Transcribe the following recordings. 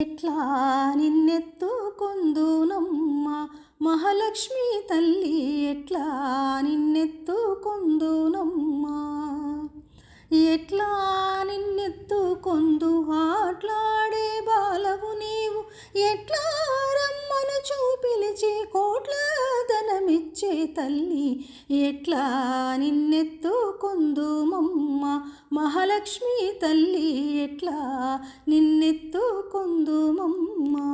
ఎట్లా నిన్నెత్తుకొందునమ్మ మహాలక్ష్మి తల్లి ఎట్లా నిన్నెత్తుకొందునమ్మ? ఎట్లా నిన్నెత్తుకొందు ఆట్లాడే బాలవు నీవు? ఎట్లా రమ్మను చూపిలిచి కోట్ల ధనమిచ్చే తల్లి? ఎట్లా నిన్నె మహాలక్ష్మి తల్లి ఎట్లా నిన్నెత్తుకొందుమమ్మా?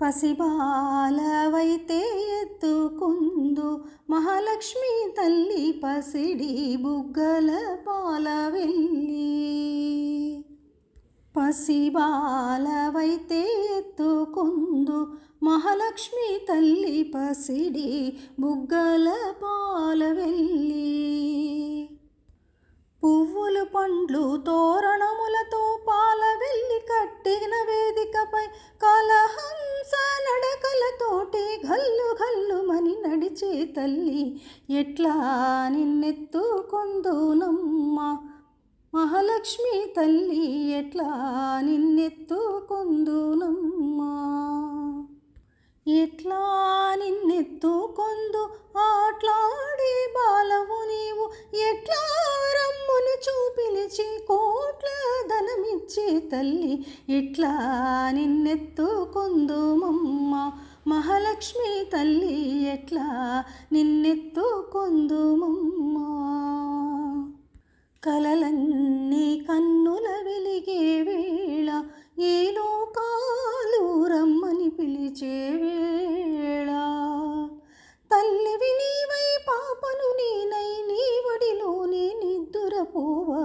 పసిబాలవైతే ఎత్తుకుందు మహాలక్ష్మి తల్లి పసిడి బుగ్గల పాల వెళ్ళి పసిబాలవైతే ఎత్తుకుందు మహాలక్ష్మి తల్లి పసిడి బుగ్గల పాల వెళ్ళి పువ్వులు పండ్లు తోరణములతో పాల వెళ్ళి కట్టిన వేదికపై కలహంస నడకలతోటి గల్లు గల్లుమని నడిచే తల్లి ఎట్లా నిన్నెత్తుకొందునమ్మ? మహాలక్ష్మి తల్లి ఎట్లా నిన్నెత్తుకొందునమ్మా? ఎట్లా నిన్నెత్తు తల్లి ఎట్లా నిన్నెత్తుకొందుమమ్మ. మహాలక్ష్మి తల్లి ఎట్లా నిన్నెత్తుకొందుమమ్మా. కలలన్నీ కన్నుల వెలిగే వేళ ఏ లోకాలు రమ్మని పిలిచే వేళ. తల్లివి నీవై పాపను నేనై నీ వడిలోనే నిద్దురపోవ.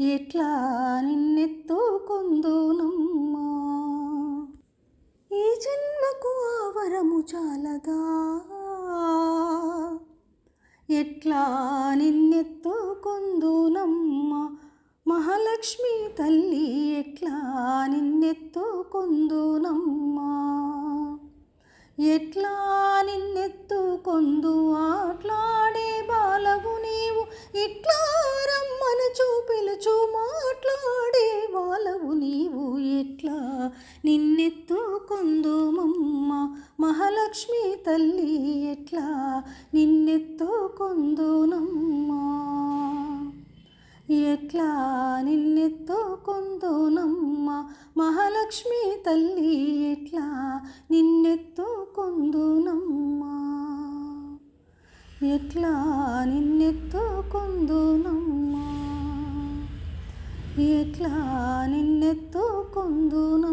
ఎట్లా నిన్నెత్తుకుందునమ్మా? ఈ జన్మకు ఆవరము చాలదా? ఎట్లా నిన్నెత్తుకుందునమ్మా? మహాలక్ష్మి తల్లి ఎట్లా నిన్నెత్తుకుందునమ్మా? ఎట్లా నిన్నెత్తుకొందు? ఆట్లాడే బాలవు నీవు ఇట్లా నిన్నెత్తుకుందునమ్మా ఎట్లా నిన్నెత్తుకుందునమ్మా మహాలక్ష్మి తల్లి ఎట్లా నిన్నెత్తుకుందునమ్మా ఎట్లా నిన్నెత్తుకుందునమ్మా ఎట్లా నిన్నెత్తుకొందునమ్మా